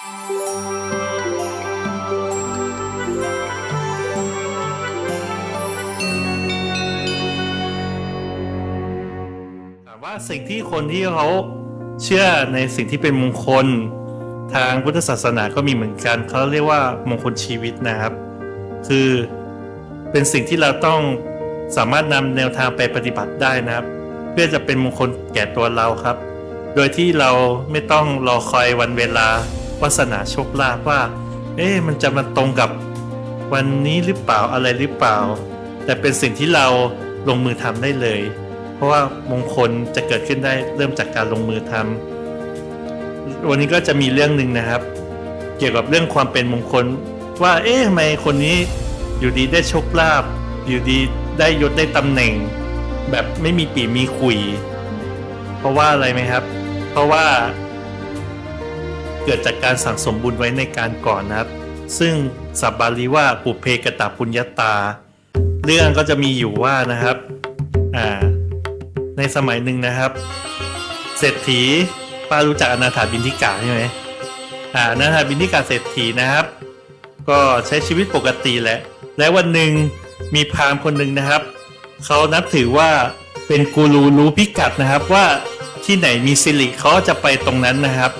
ถามว่าสิ่งที่คนที่เขาเชื่อในสิ่งที่เป็นมงคล ทางพุทธศาสนาก็มีเหมือนกันเขาเรียกว่ามงคลชีวิตนะครับ คือเป็นสิ่งที่เราต้องสามารถนำแนวทางไปปฏิบัติได้นะครับ เพื่อจะเป็นมงคลแก่ตัวเราครับ โดยที่เราไม่ต้องรอคอยวันเวลา วาสนาโชคลาภว่า เอ๊ะมันจะมาตรงกับวันนี้หรือเปล่าอะไรหรือเปล่า แต่เป็นสิ่งที่เราลงมือทำได้เลย เพราะว่ามงคลจะเกิดขึ้นได้เริ่มจากการลงมือทำวันนี้ก็จะมีเรื่องหนึ่งนะครับ เกี่ยวกับเรื่องความเป็นมงคล ว่า เอ๊ะทำไมคนนี้อยู่ดีได้โชคลาภอยู่ดีได้ยศได้ตำแหน่ง แบบไม่มีปีมีขุย เพราะว่าอะไรไหมครับ เพราะว่า เกิดจากการสั่งสมบุญไว้ในการก่อนนะครับ ซึ่งสับบาลีว่าปุเพกตาปุญญาตา เรื่องก็จะมีอยู่ว่านะครับอ่าในสมัยหนึ่งนะครับ เศรษฐีป้ารู้จักอนาถาบินทิกาใช่ไหมอ่าอนาถาบินทิกาเศรษฐีนะครับ ก็ใช้ชีวิตปกติแหละ และวันหนึ่งมีพราหมณ์คนหนึ่งนะครับเขานับถือว่าเป็นกูรูรู้พิกัดนะครับว่าที่ไหนมีสิริเขาจะไปตรงนั้นนะครับ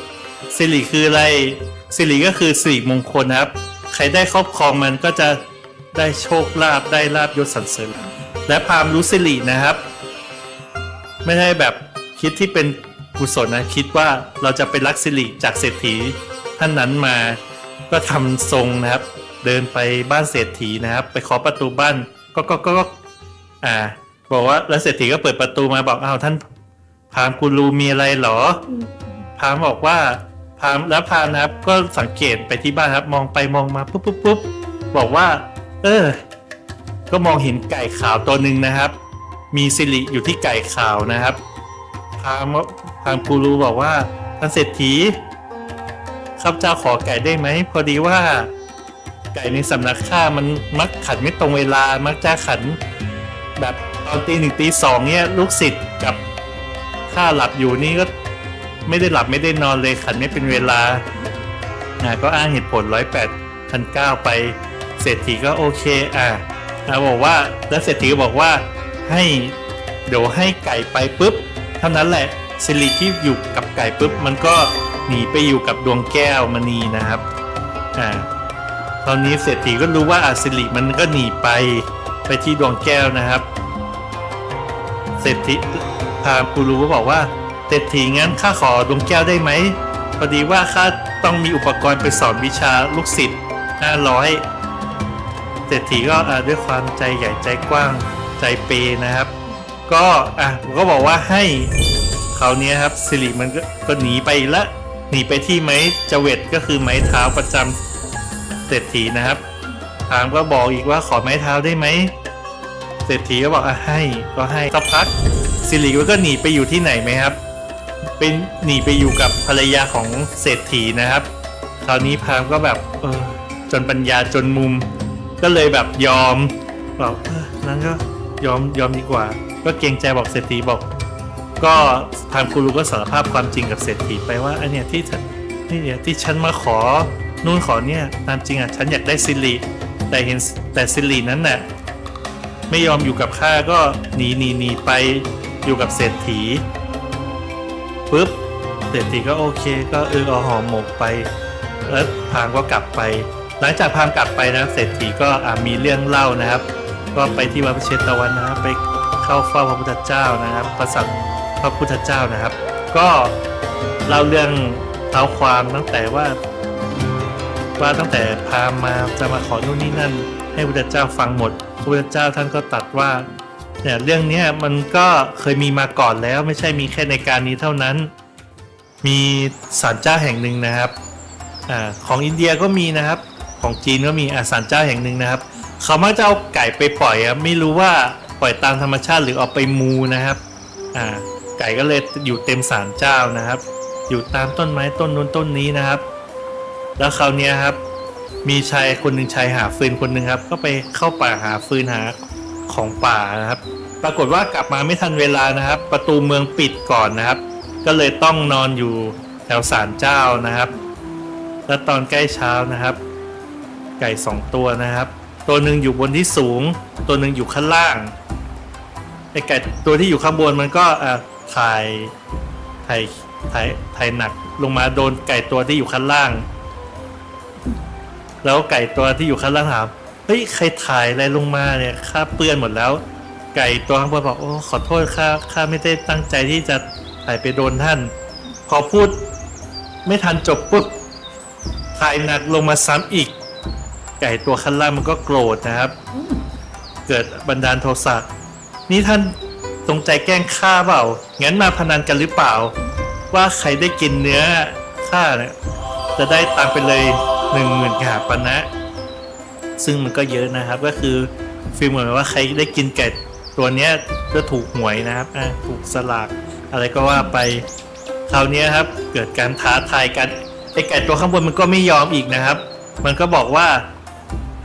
สิริคืออะไรสิริก็คือสิริมงคลนะครับ ใครได้ครอบครองมันก็จะได้โชคลาภได้ลาบยศสรรเสริญและพราหมณ์รู้สิรินะครับ ไม่ได้แบบคิดที่เป็นกุศลนะคิดว่าเราจะไปรักสิริจากเศรษฐีท่านนั้นมาก็ทำทรงนะครับ เดินไปบ้านเศรษฐีนะครับ ไปเคาะประตูบ้านก็ก็ก็ก็อ่า บอกว่าแล้วเศรษฐีก็เปิดประตูมาบอกอ้าวท่านพราหมณ์กูรูมีอะไรหรอพราหม์บอกว่า พามแล้วพามนะครับ ก็สังเกตไปที่บ้านครับ มองไปมองมาปุ๊บปุ๊บปุ๊บบอกว่า เออ ก็มองเห็นไก่ขาวตัวหนึ่งนะครับ มีสิริอยู่ที่ไก่ขาวนะครับ พามพามณ์กูรูบอกว่าท่านเศรษฐีข้าพเจ้าขอไก่ได้ไหมพอดีว่า ไก่ในสำนักข้ามันมักขันไม่ตรงเวลามักจะขัน แบบตอนตีหนึ่งตีสองเนี่ยลูกศิษย์กับข้าหลับอยู่นี่ก็ ไม่ได้หลับไม่ได้นอนเลยขันไม่เป็นเวลาอ่าก็อ้างเหตุผลร้อยแปดพันเก้าไป เศรษฐีก็โอเคอ่าอ่าบอกว่าแล้วเศรษฐีก็บอกว่าให้เดี๋ยวให้ไก่ไปปุ๊บ เท่านั้นแหละสิริที่อยู่กับไก่ปุ๊บ มันก็หนีไปอยู่กับดวงแก้วมณีนะครับอ่าตอนนี้เศรษฐีก็รู้ว่าอาสิริมันก็หนีไปไปที่ดวงแก้วนะครับ เศรษฐีพาหมณ์กูรู้ก็บอกว่า เศรษฐีงั้นข้าขอดวงแก้วได้ไหมพอดีว่าข้าต้องมีอุปกรณ์ไปสอนวิชาลูกศิษย์ห้าร้อยเศรษฐีก็ด้วยความใจใหญ่ใจกว้างใจเปนะครับ ก็อะผมก็บอกว่าให้คราวนี้ครับสิริมันก็หนีไปละหนีไปที่ไม้จเวตก็คือไม้เท้าประจำเศรษฐีนะครับพรามก็บอกอีกว่าขอไม้เท้าได้ไหมเศรษฐีก็บอกอะให้ก็ให้สักพักสิริก็หนีไปอยู่ที่ไหนไหมครับ เป็นหนีไปอยู่กับภรรยาของเศรษฐีนะครับ คราวนี้พราหมณ์ก็แบบเออจนปัญญาจนมุม ก็เลยแบบยอมบอกเออนั้นก็ยอมยอมดีกว่า ก็เกรงใจบอกเศรษฐีบอก ก็พาหมกูรูก็สารภาพความจริงกับเศรษฐีไปว่าอันเนี้ยที่ฉันนี่เนี่ยที่ฉันมาขอนู่นขอเนี่ยตามจริงอะฉันอยากได้สิริแต่เห็นแต่สิรินั้นน่ะไม่ยอมอยู่กับข้าก็หนีหนีหนีไปอยู่กับเศรษฐี ปุ๊บเศรษฐีก็โอเค ก็เออเอาหอมหมกไปแล้วพราหมณ์ก็กลับไป หลังจากพราหมณ์กลับไปนะเศรษฐีก็มีเรื่องเล่านะครับ ก็ไปที่วัดพระเชตวันนะครับไปเข้าเฝ้าพระพุทธเจ้านะครับประสัทพระพุทธเจ้านะครับ ก็เล่าเรื่องเท้าความตั้งแต่ว่า ว่าตั้งแต่พราหมณ์มาจะมาขอนู่นนี่นั่น ให้พระพุทธเจ้าฟังหมดพระพุทธเจ้าท่านก็ตัดว่า เนี่ยเรื่องนี้มันก็เคยมีมาก่อนแล้วไม่ใช่มีแค่ในการนี้เท่านั้น มีศาลเจ้าแห่งหนึ่งนะครับอของอินเดียก็มีนะครับ ของจีนก็มีอาศาลเจ้าแห่งหนึ่งนะครับ เขามักจะเอาไก่ไปปล่อยครับไม่รู้ว่าปล่อยตามธรรมชาติหรือเอาไปมูนะครับไก่ก็เลยอยู่เต็มศาลเจ้านะครับ อยู่ตามต้นไม้ต้นนู้นต้นนี้นะครับ แล้วคราวนี้ครับมีชายคนหนึ่งชายหาฟืนคนหนึ่งครับ ก็ไปเข้าป่าหาฟืนหา ของป่านะครับ ปรากฏว่ากลับมาไม่ทันเวลานะครับ ประตูเมืองปิดก่อนนะครับ ก็เลยต้องนอนอยู่แถวศาลเจ้านะครับ แล้วตอนใกล้เช้านะครับ ไก่สองตัวนะครับ ตัวหนึ่งอยู่บนที่สูง ตัวหนึ่งอยู่ข้างล่างไอไก่ตัวที่อยู่ข้างบนมันก็อะถ่ายถ่ายถ่ายถ่ายหนักลงมาโดนไก่ตัวที่อยู่ข้างล่าง แล้วไก่ตัวที่อยู่ข้างล่างถาม ฮ้ยใครถ่ายอะไรลงมาเนี่ยข้าเปื้อนหมดแล้ว ไก่ตัวข้างบนบอกโอ้ขอโทษข้าข้าไม่ได้ตั้งใจที่จะถ่ายไปโดนท่าน พอพูด ไม่ทันจบปุ๊บถ่ายหนักลงมาซ้ำอีก ไก่ตัวข้างล่างมันก็โกรธนะครับ เกิดบันดาลโทสะนี่ท่านตรงใจแกล้งข้าเปล่างั้นมาพนันกันหรือเปล่า ว่าใครได้กินเนื้อข้าเนี่ยจะได้ตังไปเลยหนึ่งหมื่นกหาปณะ ซึ่งมันก็เยอะนะครับ ก็คือฟีลเหมือนว่าใครได้กินไก่ตัวเนี้ยก็ถูกหวยนะครับถูกสลากอะไรก็ว่าไปคราวนี้ครับ เกิดการท้าทายกันไอไก่ตัวข้างบนมันก็ไม่ยอมอีกนะครับ มันก็บอกว่า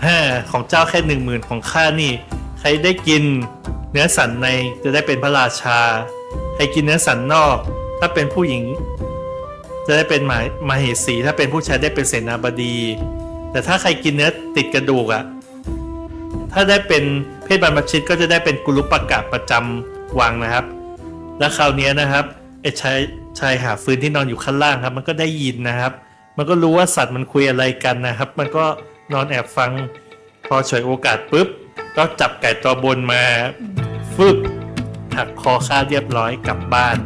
ฮ่าของเจ้าแค่หนึ่งหมื่นของข้านี่ ใครได้กินเนื้อสันในจะได้เป็นพระราชา ใครกินเนื้อสันนอก ถ้าเป็นผู้หญิง จะได้เป็นหมหามาเหสีถ้าเป็นผู้ชายได้เป็นเสนาบดี แต่ถ้าใครกินเนื้อติดกระดูกอะถ้าได้เป็นเพศบรรพชิตก็จะได้เป็นกุลุปกะประจำวังนะครับ แล้วคราวนี้นะครับไอ้ชายชายหาฟืนที่นอนอยู่ข้างล่างครับ มันก็ได้ยินนะครับ มันก็รู้ว่าสัตว์มันคุยอะไรกันนะครับ มันก็นอนแอบฟังพอฉวยโอกาสปุ๊บ ก็จับไก่ตัวบนมาฟึบหักคอฆ่าเรียบร้อยกลับบ้าน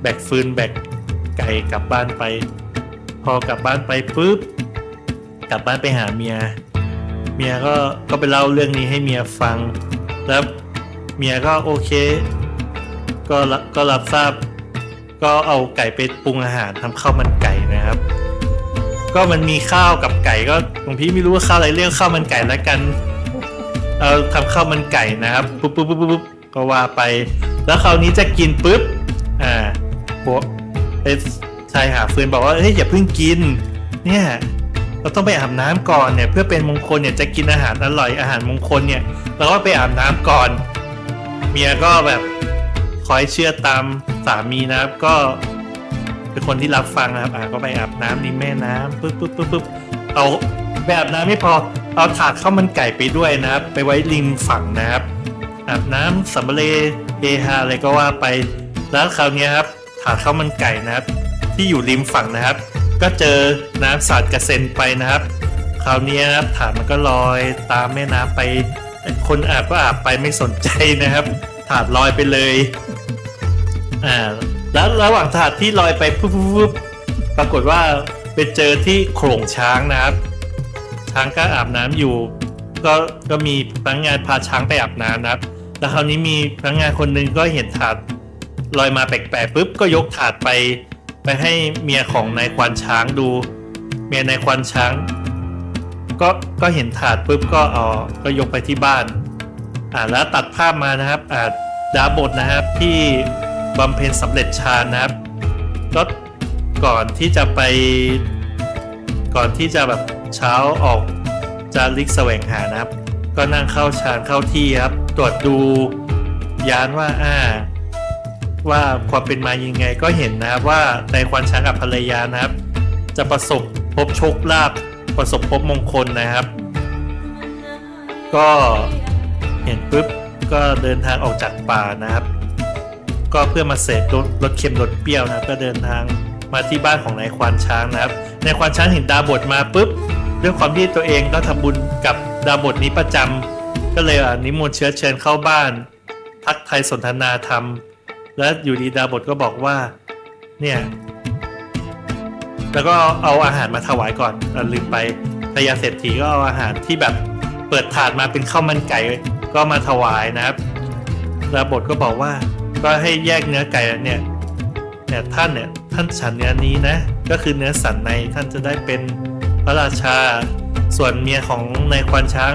แบกฟืนแบกไก่กลับบ้านไป พอกลับบ้านไปปุ๊บ กลับบ้านไปหาเมีย เมียก็ก็ไปเล่าเรื่องนี้ให้เมียฟัง แล้วเมียก็โอเค ก็รับก็รับทราบ ก็เอาไก่ไปปรุงอาหารทำข้าวมันไก่นะครับ ก็มันมีข้าวกับไก่ก็หลวงพี่ไม่รู้ว่าข้าวอะไรเรียกข้าวมันไก่แล้วกันเอาทำข้าวมันไก่นะครับปุ๊บปุ๊บปุ๊บปุ๊บก็ว่าไป แล้วคราวนี้จะกินปุ๊บอ่าหัวไอ้ชายหาฟืนบอกว่าเฮ้ยอย่าเพิ่งกิน เนี่ย เราต้องไปอาบน้ำก่อนเนี่ยเพื่อเป็นมงคลเนี่ยจะกินอาหารอร่อยอาหารมงคลเนี่ยเราก็ไปอาบน้ำก่อน เมียก็แบบคอยเชื่อตามสามีนะครับ ก็เป็นคนที่รับฟังนะครับอ่าก็ไปอาบน้ำริมแม่น้ำปุ๊บปุ๊บปุ๊บปุ๊บเอาไปอาบน้ำไม่พอเอาถาดข้าวมันไก่ไปด้วยนะครับ ไปไว้ริมฝั่งนะครับอาบน้ำสำเร็จเฮฮาอะไรก็ว่าไปแล้วคราวนี้ครับถาดข้าวมันไก่นะครับ ที่อยู่ริมฝั่งนะครับ ก็เจอน้ำสาดกระเซ็นไปนะครับ คราวนี้นะครับถาดมันก็ลอยตามแม่น้ำไป คนอาบก็อาบไปไม่สนใจนะครับถาดลอยไปเลย อ่า แล้วระหว่างถาดที่ลอยไปปุ๊บปุ๊บปรากฏว่าไปเจอที่โขลงช้างนะครับ ช้างก็อาบน้ำอยู่ ก็ ก็มีพนักงานพาช้างไปอาบน้ำนะครับ แล้วคราวนี้มีพนักงานคนหนึ่งก็เห็นถาดลอยมาแปลกๆปุ๊บก็ยกถาดไป ไปให้เมียของนายควานช้างดู เมียนายควานช้าง ก็ก็เห็นถาดปุ๊บก็เอาก็ยกไปที่บ้าน อ่าแล้วตัดภาพมานะครับ อ่าดาบทนะครับที่บำเพ็ญสำเร็จฌานนะครับก็ก่อนที่จะไป ก่อนที่จะแบบเช้าออกจาริกแสวงหานะครับ ก็นั่งเข้าฌานเข้าที่ครับ ตรวจดูยานว่าอ่า ว่าความเป็นมายังไงก็เห็นนะครับว่าในควานช้างกับภรรยานะครับ จะประสบพบโชคลาภประสบพบมงคลนะครับ ก็เห็นปุ๊บก็เดินทางออกจากป่านะครับ ก็เพื่อมาเสพรสรสเค็มรสเปรี้ยวนะก็เดินทางมาที่บ้านของนายควานช้างนะครับนายควานช้างเห็นดาบทมาปุ๊บด้วยความที่ตัวเองก็ทำบุญกับดาบทนี้ประจำก็เลยอนิมนต์เชื้อเชิญเข้าบ้าน ทักไทยสนทนาธรรม แล้วอยู่ดีดาบทก็บอกว่า เนี่ย แล้วก็เอาอาหารมาถวายก่อนอลืมไปพญาเศรษฐีก็เอาอาหารที่แบบเปิดถาดมาเป็นข้าวมันไก่ก็มาถวายนะครับดาบทก็บอกว่า ก็ให้แยกเนื้อไก่เนี่ยเนี่ยท่านเนี่ยท่านฉันเนื้อนี้นะ ก็คือเนื้อสันในท่านจะได้เป็นพระราชาส่วนเมียของนายควานช้าง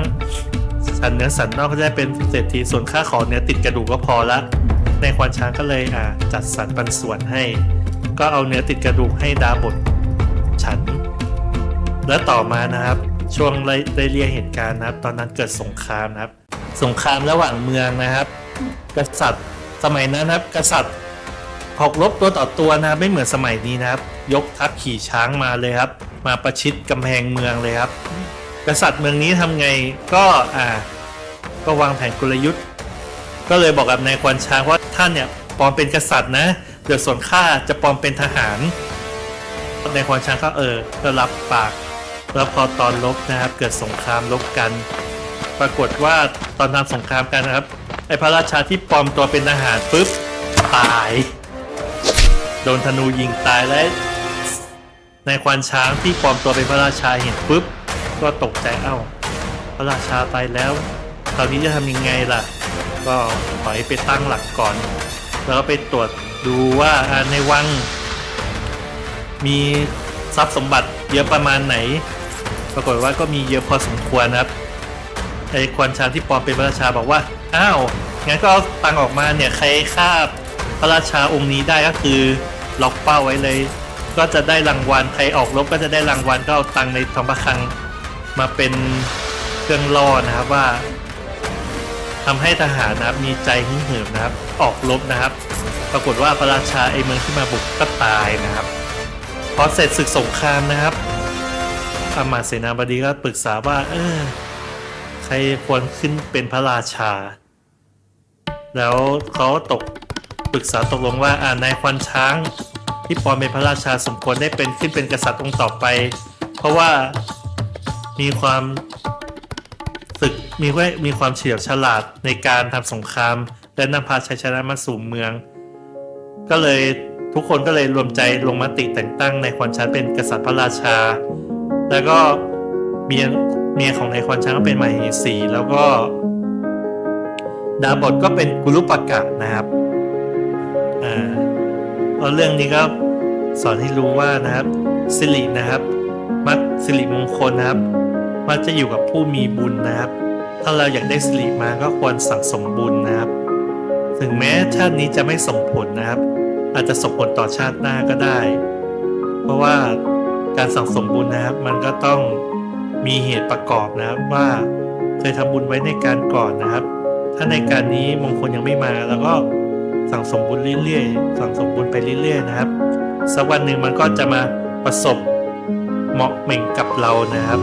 สันเนื้อสันนอกก็จะได้เป็นเศรษฐีส่วนค่าของเนื้อติดกระดูกก็พอละ ในควานช้างก็เลยอ่าจัดสรรปันส่วนให้ ก็เอาเนื้อติดกระดูกให้ดาบทฉัน และต่อมานะครับ ช่วงไล่เรียงเหตุการณ์นะครับ ตอนนั้นเกิดสงครามนะครับ สงครามระหว่างเมืองนะครับ กษัตริย์สมัยนั้นนะครับ กษัตริย์ออกรบตัวต่อตัวนะครับไม่เหมือนสมัยนี้นะครับ ยกทัพขี่ช้างมาเลยครับ มาประชิดกำแพงเมืองเลยครับ กษัตริย์เมืองนี้ทำไงก็อ่าก็วางแผนกลยุทธ์ ก็เลยบอกกับนายควานช้างว่าท่านเนี่ยปลอมเป็นกษัตริย์นะเดี๋ยวส่วนข้าจะปลอมเป็นทหารนายควานช้างก็เออก็รับปาก แล้วพอตอนลบนะครับ เกิดสงครามลบกัน ปรากฏว่าตอนทำสงครามกันนะครับไอพระราชาที่ปลอมตัวเป็นทหารปุ๊บตาย โดนธนูยิงตายและนายควานช้างที่ปลอมตัวเป็นพระราชาเห็นปุ๊บก็ตกใจเอ้า พระราชาตายแล้วคราวนี้จะทำยังไงล่ะ ก็ถอยไปตั้งหลักก่อน แล้วก็ไปตรวจดูว่าในวัง มีทรัพย์สมบัติเยอะประมาณไหน ปรากฏว่าก็มีเยอะพอสมควรนะครับไอ้ควานชาที่ปลอมเป็นพระราชาบอกว่า อ้าวงั้นก็เอาตังออกมาเนี่ยใครฆ่าพระราชาองค์นี้ได้ก็คือล็อกเป้าไว้เลย ก็จะได้รางวัลใครออกรบก็จะได้รางวัลก็เอาตังในทองประคังมาเป็นเครื่องล่อนะครับว่า ทำให้ทหารนะครับมีใจหึ่งเหิมนะครับ ออกรบนะครับ ปรากฏว่าพระราชาไอ้เมืองที่มาบุกก็ตายนะครับพอเสร็จศึกสงครามนะครับอามาตย์เสนาบดีก็ปรึกษาว่าเออใครควรขึ้นเป็นพระราชา แล้วเขาตกปรึกษาตกลงว่าอ่านายควานช้างที่ปอมเป็นพระราชาสมควรได้เป็นขึ้นเป็นกษัตริย์องค์ต่อไป เพราะว่ามีความ มีไว้มีความเฉลียวฉลาดในการทำสงคราม และนำพาชัยชนะมาสู่เมือง ก็เลยทุกคนก็เลยรวมใจลงมติแต่งตั้งในควานช้างเป็นกษัตริย์พระราชา แล้วก็เมียเมียของนายควานช้างก็เป็นมเหสี แล้วก็ ดาบทก็เป็นกุลุปกะนะครับอ่าเรื่องนี้ก็สอนให้รู้ว่านะครับสิรินะครับ มักสิริมงคลนะครับ มักจะอยู่กับผู้มีบุญนะครับ ถ้าเราอยากได้สิริมาก็ควรสั่งสมบุญนะครับ ถึงแม้ชาตินี้จะไม่ส่งผลนะครับ อาจจะส่งผลต่อชาติหน้าก็ได้ เพราะว่าการสั่งสมบุญนะครับ มันก็ต้องมีเหตุประกอบนะครับว่าเคยทำบุญไว้ในการก่อนนะครับ ถ้าในการนี้มงคลยังไม่มาแล้วก็สั่งสมบุญเรื่อยๆ สั่งสมบุญไปเรื่อย ๆ นะครับ สักวันหนึ่งมันก็จะมาประสบเหมาะเหม่งกับเรานะครับ